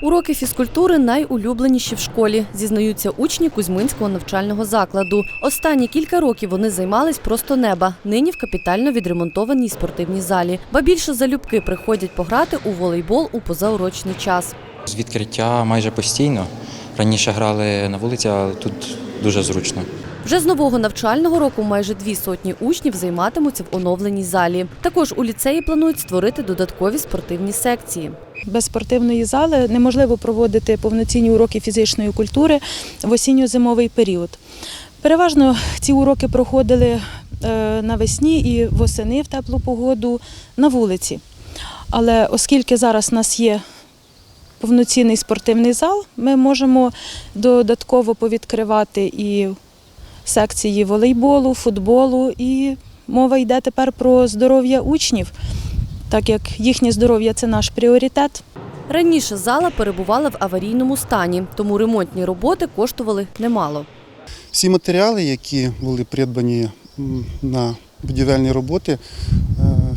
Уроки фізкультури найулюбленіші в школі, зізнаються учні Кузьминського навчального закладу. Останні кілька років вони займались просто неба. Нині в капітально відремонтованій спортивній залі. Ба більше залюбки приходять пограти у волейбол у позаурочний час. З відкриття майже постійно. Раніше грали на вулиці, але тут дуже зручно. Вже з нового навчального року майже дві сотні учнів займатимуться в оновленій залі. Також у ліцеї планують створити додаткові спортивні секції. Без спортивної зали неможливо проводити повноцінні уроки фізичної культури в осінньо-зимовий період. Переважно ці уроки проходили е, навесні і восени в теплу погоду на вулиці. Але оскільки зараз у нас є повноцінний спортивний зал, ми можемо додатково повідкривати і секції волейболу, футболу, і мова йде тепер про здоров'я учнів так як їхнє здоров'я це наш пріоритет. Раніше зала перебувала в аварійному стані, тому ремонтні роботи коштували немало. Всі матеріали, які були придбані на будівельні роботи, е,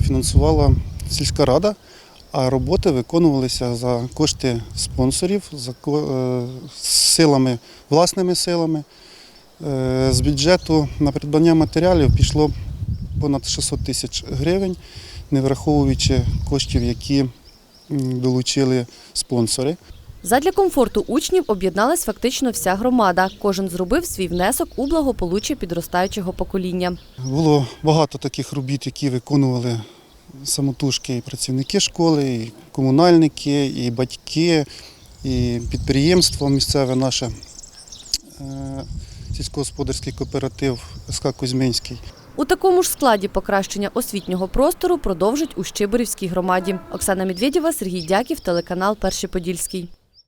фінансувала сільська рада, а роботи виконувалися за кошти спонсорів, за е, силами, власними силами. Е, З бюджету на придбання матеріалів пішло понад 600 тисяч гривень, не враховуючи коштів, які долучили спонсори. Задля комфорту учнів об'єдналась фактично вся громада. Кожен зробив свій внесок у благополуччя підростаючого покоління. Було багато таких робіт, які виконували самотужки і працівники школи, і комунальники, і батьки, і підприємство місцеве наше, е, сільськогосподарський кооператив СК Кузьминський. У такому ж складі покращення освітнього простору продовжить у Щиборівській громаді. Оксана Медведєва, Сергій Дяків, телеканал Перший Подільський.